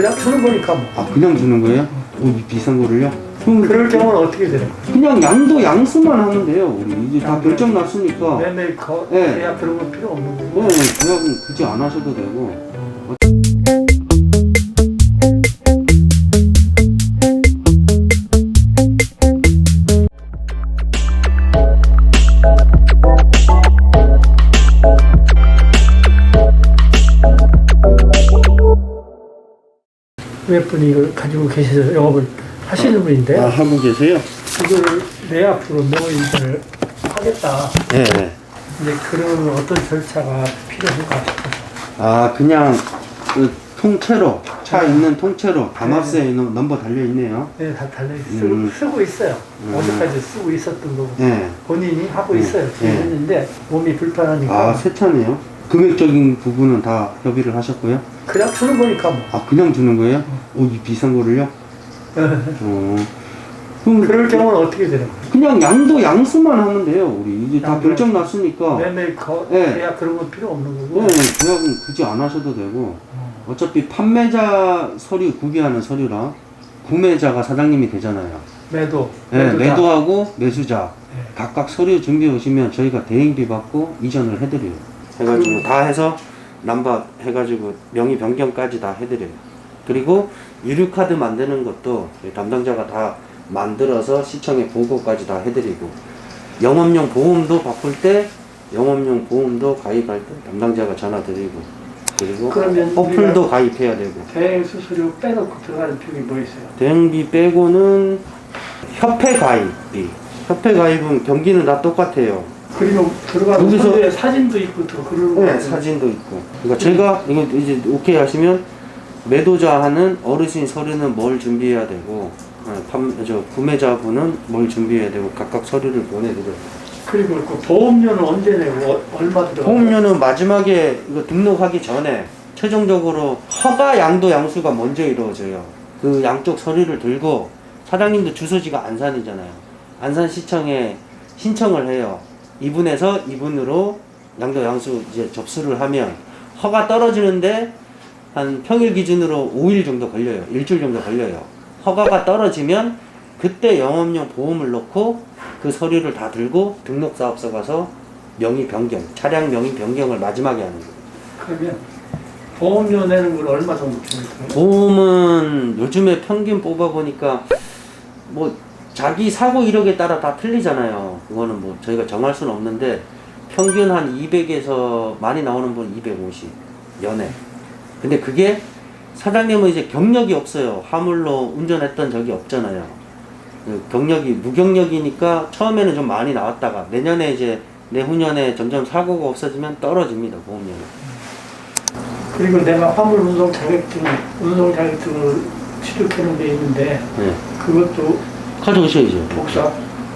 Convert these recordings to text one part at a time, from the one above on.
그냥 주는 거니까 뭐. 아 그냥 주는 거예요? 오, 비싼 거를요? 그럼 그럴 경우는 어떻게 돼요? 그냥 양도 양수만 하면 돼요 우리 이제 다 양도 결정 났으니까 네, 매매 거 네. 계약 그런 건 필요 없는 거고. 계약은 굳이 안 하셔도 되고 웹분이 이걸 가지고 계셔서 영업을 하시는 분인데 아 하고 계세요? 이거를 내 앞으로 모의를 하겠다. 네, 네. 이제 그런 어떤 절차가 필요한가 싶어서. 아 그냥 그 통째로 차 있는 통째로 다마스에 있는 넘버 달려 있네요. 네, 다 달려 쓰고, 음. 쓰고 있어요. 음. 어제까지 쓰고 있었던 거고 네. 본인이 하고 음. 있어요. 네. 했는데 몸이 불편하니까 아 세차네요. 금액적인 부분은 다 협의를 하셨고요. 그냥 주는 거니까 뭐. 아 그냥 주는 거예요? 오, 이 비싼 거를요? 어. 그럼 그럴 경우는 어떻게 되는 거예요? 그냥 양도 양수만 하면 돼요. 우리 이제 다 양도 결정 났으니까. 매매 거 네. 계약 그런 건 필요 없는 거고. 네, 계약은 굳이 안 하셔도 되고 어차피 판매자 서류 구비하는 서류랑 구매자가 사장님이 되잖아요. 매도. 네, 매도자. 매도하고 매수자 네. 각각 서류 준비해 오시면 저희가 대행비 받고 이전을 해드려요. 해가지고 다 해서 남바 해가지고 명의 변경까지 다 해드려요. 그리고 유료 카드 만드는 것도 담당자가 다 만들어서 시청에 보고까지 다 해드리고 영업용 보험도 바꿀 때 영업용 보험도 가입할 때 담당자가 전화 드리고 그리고 어플도 가입해야 되고 대행 수수료 빼놓고 들어가는 비용이 뭐 있어요? 대행비 빼고는 협회 가입비 협회 가입은 경기는 다 똑같아요. 그리고 들어가는 여기서- 사진도 있고 또 그런 거 네. 사진도 있고. 그러니까 제가 이거 이제 오케이 하시면 매도자 하는 어르신 서류는 뭘 준비해야 되고, 어, 판, 저 구매자분은 뭘 준비해야 되고 각각 서류를 보내드려요. 그리고 그 보험료는 언제 내고 어- 얼마 들어가요? 보험료는 마지막에 이거 등록하기 전에 최종적으로 허가 양도 양수가 먼저 이루어져요. 그 양쪽 서류를 들고 사장님도 주소지가 안산이잖아요. 안산시청에 신청을 해요. 이분에서 이분으로 양도 양수 이제 접수를 하면 허가 떨어지는데 한 평일 기준으로 5일 정도 걸려요. 일주일 정도 걸려요. 허가가 떨어지면 그때 영업용 보험을 넣고 그 서류를 다 들고 등록사업소 가서 명의 변경, 차량 명의 변경을 마지막에 하는 거예요. 그러면 보험료 내는 걸 얼마 정도 주는 거예요? 보험은 요즘에 평균 뽑아보니까 뭐 자기 사고 이력에 따라 다 틀리잖아요. 그거는 뭐 저희가 정할 수는 없는데 평균 한 200에서 많이 나오는 분 250 연애. 근데 그게 사장님은 이제 경력이 없어요. 화물로 운전했던 적이 없잖아요. 그 경력이 무경력이니까 처음에는 좀 많이 나왔다가 내년에 이제 내후년에 점점 사고가 없어지면 떨어집니다 보험료는. 그리고 내가 화물 운송 자격증, 운송 자격증을 취득하는 데 있는데 네. 그것도 가져오셔야죠. 복사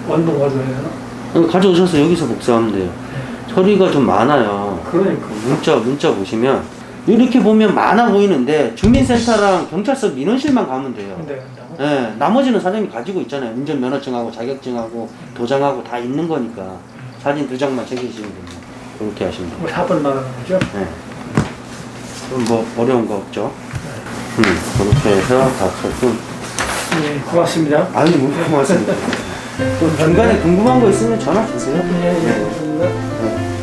원본 되나? 어, 가져오셔서 여기서 복사하면 돼요. 서류가 좀 많아요. 그러니까 문자 문자 보시면 이렇게 보면 많아 보이는데 주민센터랑 경찰서 민원실만 가면 돼요. 근데 한다고? 예, 나머지는 사장님이 가지고 있잖아요. 운전면허증하고 자격증하고 도장하고 다 있는 거니까 사진 두 장만 챙기시면 됩니다. 그렇게 하시면 돼요. 뭐 4번 말하는 거죠? 네. 그럼 뭐 어려운 거 없죠? 음, 그렇게 해서 다 조금 네, 고맙습니다. 아니 뭐 고맙습니다. 또 중간에 궁금한 거 있으면 전화 주세요. 네, 네, 고맙습니다. 네.